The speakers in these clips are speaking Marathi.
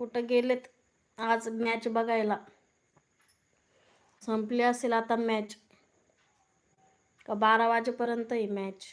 कुठं गेलेत? आज मॅच बघायला. संपली असेल आता मॅच का बारा वाजेपर्यंत ही मॅच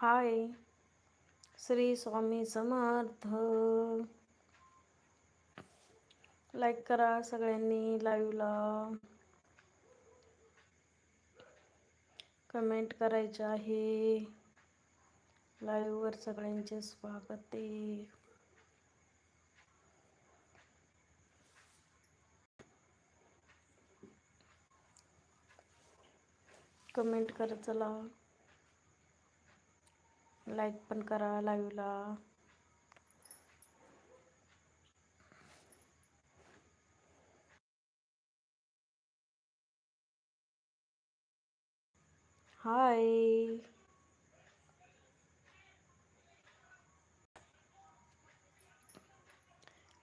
हाय. श्री स्वामी समर्थ. लाईक करा सगळ्यांनी लाईव्हला कमेंट करायचे आहे. लाईव्हवर सगळ्यांचे स्वागत आहे. कमेंट करत चला. लाईक पण करा लाईव्हला हाय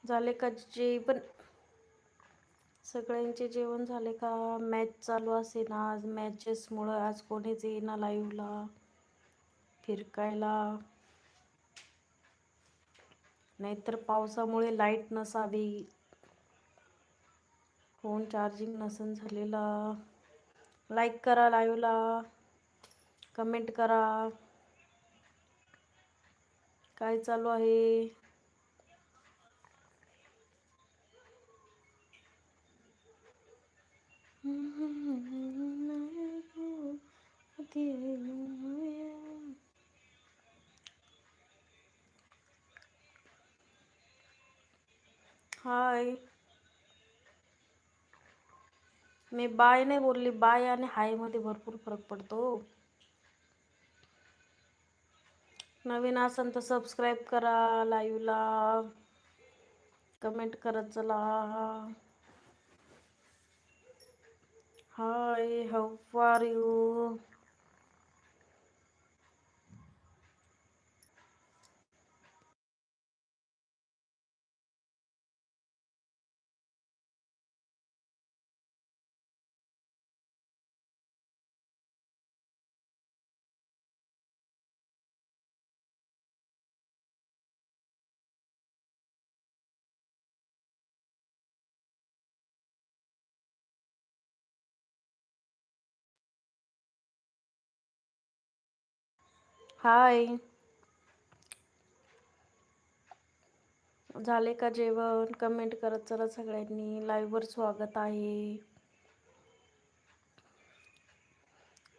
झाले का जेवण? सगळ्यांचे जेवण झाले का? मॅच चालू असे ना आज मॅचेसमुळं आज कोणीच येईना लाईव्हला फिरकायला. नाहीतर पावसामुळे लाइट नसावी. फोन चार्जिंग नसन झालेला. लाईक करा लाईव्हला. कमेंट करा. काय चालू आहे? हाय. मी बाय नाही बोलली बाय आणि हायमध्ये भरपूर फरक पडतो. नवीन असन तर सबस्क्राईब करा लाईव्हला कमेंट करत चला. Hi how are you hi. झाले का जेवण? कमेंट करत चला सगळ्यांनी. लाईव्हवर स्वागत आहे.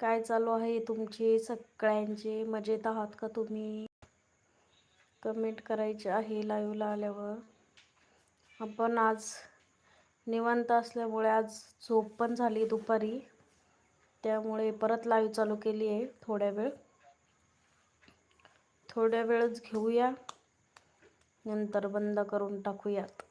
काय चालू आहे तुमचे? सगळ्यांचे मजेत आहात का तुम्ही? कमेंट करायचे आहे लाईव्हला आल्यावर. आपण आज निवांत असल्यामुळे आज झोप पण झाली दुपारी. त्यामुळे परत लाईव्ह चालू केली आहे थोड्या वेळ. थोड्या वेळच घेऊया. नंतर बंद करून टाकूयात.